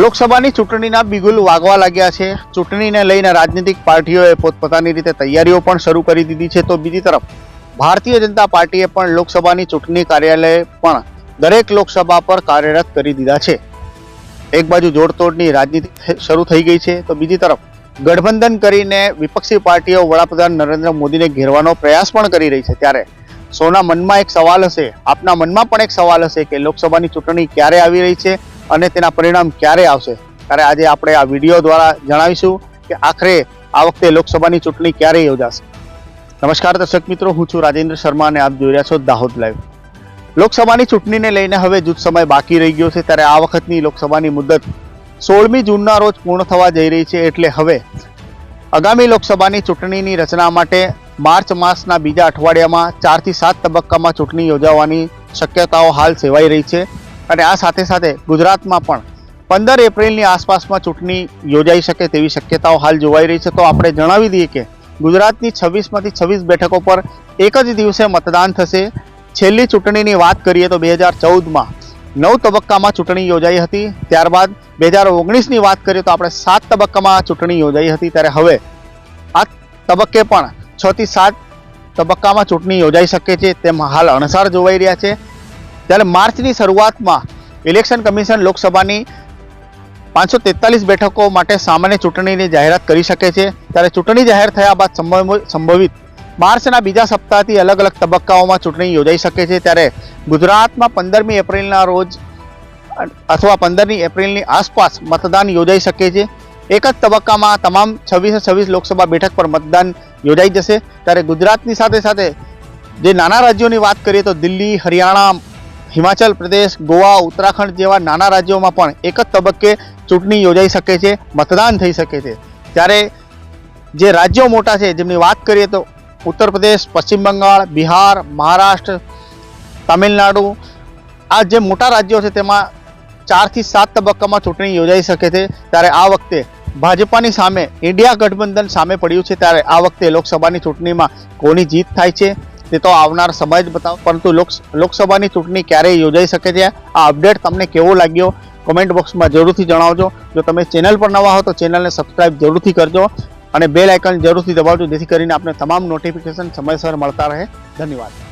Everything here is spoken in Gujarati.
લોકસભાની ચૂંટણીના બિગુલ વાગવા લાગ્યા છે. ચૂંટણીને લઈને રાજનીતિક પાર્ટીઓએ પોતપોતાની રીતે તૈયારીઓ પણ શરૂ કરી દીધી છે. તો બીજી તરફ, ભારતીય જનતા પાર્ટીએ પણ લોકસભાની ચૂંટણી કાર્યાલય પણ દરેક લોકસભા પર કાર્યરત કરી દીધા છે. એક બાજુ જોડતોડની રાજનીતિ શરૂ થઈ ગઈ છે. તો બીજી તરફ, ગઠબંધન કરીને વિપક્ષી પાર્ટીઓ વડાપ્રધાન નરેન્દ્ર મોદીને ઘેરવાનો પ્રયાસ પણ કરી રહી છે. ત્યારે સૌના મનમાં એક સવાલ હશે, આપના મનમાં પણ એક સવાલ હશે કે લોકસભાની ચૂંટણી ક્યારે આવી રહી છે? અને તેના પરિણામ ક્યારે આવશે? ત્યારે આજે આપણે આ વીડિયો દ્વારા જણાવીશું કે આખરે આ વખતે લોકસભાની ચૂંટણી ક્યારે યોજાશે. નમસ્કાર દર્શક મિત્રો, હું છું રાજેન્દ્ર શર્મા અને આપ જોઈ રહ્યા છો દાહોદ લાઈવ. લોકસભાની ચૂંટણીને લઈને હવે જૂથ સમય બાકી રહી ગયો છે, ત્યારે આ વખતની લોકસભાની મુદત સોળમી જૂનના રોજ પૂર્ણ થવા જઈ રહી છે, એટલે હવે આગામી લોકસભાની ચૂંટણીની રચના માટે માર્ચ માસના બીજા અઠવાડિયામાં ચારથી સાત તબક્કામાં ચૂંટણી યોજાવાની શક્યતાઓ હાલ સેવાઈ રહી છે. અને આ સાથે સાથે ગુજરાતમાં પણ પંદર એપ્રિલની આસપાસમાં ચૂંટણી યોજાઈ શકે તેવી શક્યતાઓ હાલ જોવાઈ રહી છે. તો આપણે જણાવી દઈએ કે ગુજરાતની છવ્વીસમાંથી છવ્વીસ બેઠકો પર એક જ દિવસે મતદાન થશે. છેલ્લી ચૂંટણીની વાત કરીએ તો બે હજાર ચૌદમાં નવ તબક્કામાં ચૂંટણી યોજાઈ હતી. ત્યારબાદ બે હજાર ઓગણીસની વાત કરીએ તો આપણે સાત તબક્કામાં ચૂંટણી યોજાઈ હતી. ત્યારે હવે આ તબક્કે પણ છથી સાત તબક્કામાં ચૂંટણી યોજાઈ શકે છે તેમ હાલ અણસાર જોવાઈ રહ્યા છે. ત્યારે માર્ચની શરૂઆતમાં ઇલેક્શન કમિશન લોકસભાની પાંચસો તેતાલીસ બેઠકો માટે સામાન્ય ચૂંટણીની જાહેરાત કરી શકે છે. ત્યારે ચૂંટણી જાહેર થયા બાદ સંભવ- સંભવિત માર્ચના બીજા સપ્તાહથી અલગ અલગ તબક્કાઓમાં ચૂંટણી યોજાઈ શકે છે. ત્યારે ગુજરાતમાં પંદરમી એપ્રિલના રોજ અથવા પંદરમી એપ્રિલની આસપાસ મતદાન યોજાઈ શકે છે. એક જ તબક્કામાં તમામ છવ્વીસે છવ્વીસ લોકસભા બેઠક પર મતદાન યોજાઈ જશે. ત્યારે ગુજરાતની સાથે સાથે જે નાના રાજ્યોની વાત કરીએ તો દિલ્હી, હરિયાણા હિમાચલ પ્રદેશ, ગોવા, ઉત્તરાખંડ જેવા નાના રાજ્યોમાં પણ એક જ તબક્કે ચૂંટણી યોજાઈ શકે છે, મતદાન થઈ શકે છે. ત્યારે જે રાજ્યો મોટા છે, જેમની વાત કરીએ તો ઉત્તર પ્રદેશ, પશ્ચિમ બંગાળ, બિહાર, મહારાષ્ટ્ર, તમિલનાડુ, આ જે મોટા રાજ્યો છે, તેમાં ચારથી સાત તબક્કામાં ચૂંટણી યોજાઈ શકે છે. ત્યારે આ વખતે ભાજપાની સામે ઇન્ડિયા ગઠબંધન સામે પડ્યું છે, ત્યારે આ વખતે લોકસભાની ચૂંટણીમાં કોની જીત થાય છે? તે તો આવનાર સમય જ બતાવ. પરંતુ લોક- લોકસભાની ચૂંટણી ક્યારે યોજાઈ શકે છે? આ અપડેટ તમને કેવો લાગ્યો? કોમેન્ટ બોક્સમાં જરૂરથી જણાવજો. જો તમે ચેનલ પર નવા હો તો ચેનલને સબસ્ક્રાઇબ જરૂરથી કરજો અને બેલ આઇકન જરૂરથી દબાવજો, જેથી કરીને આપણે તમામ નોટિફિકેશન સમયસર મળતા રહે. ધન્યવાદ.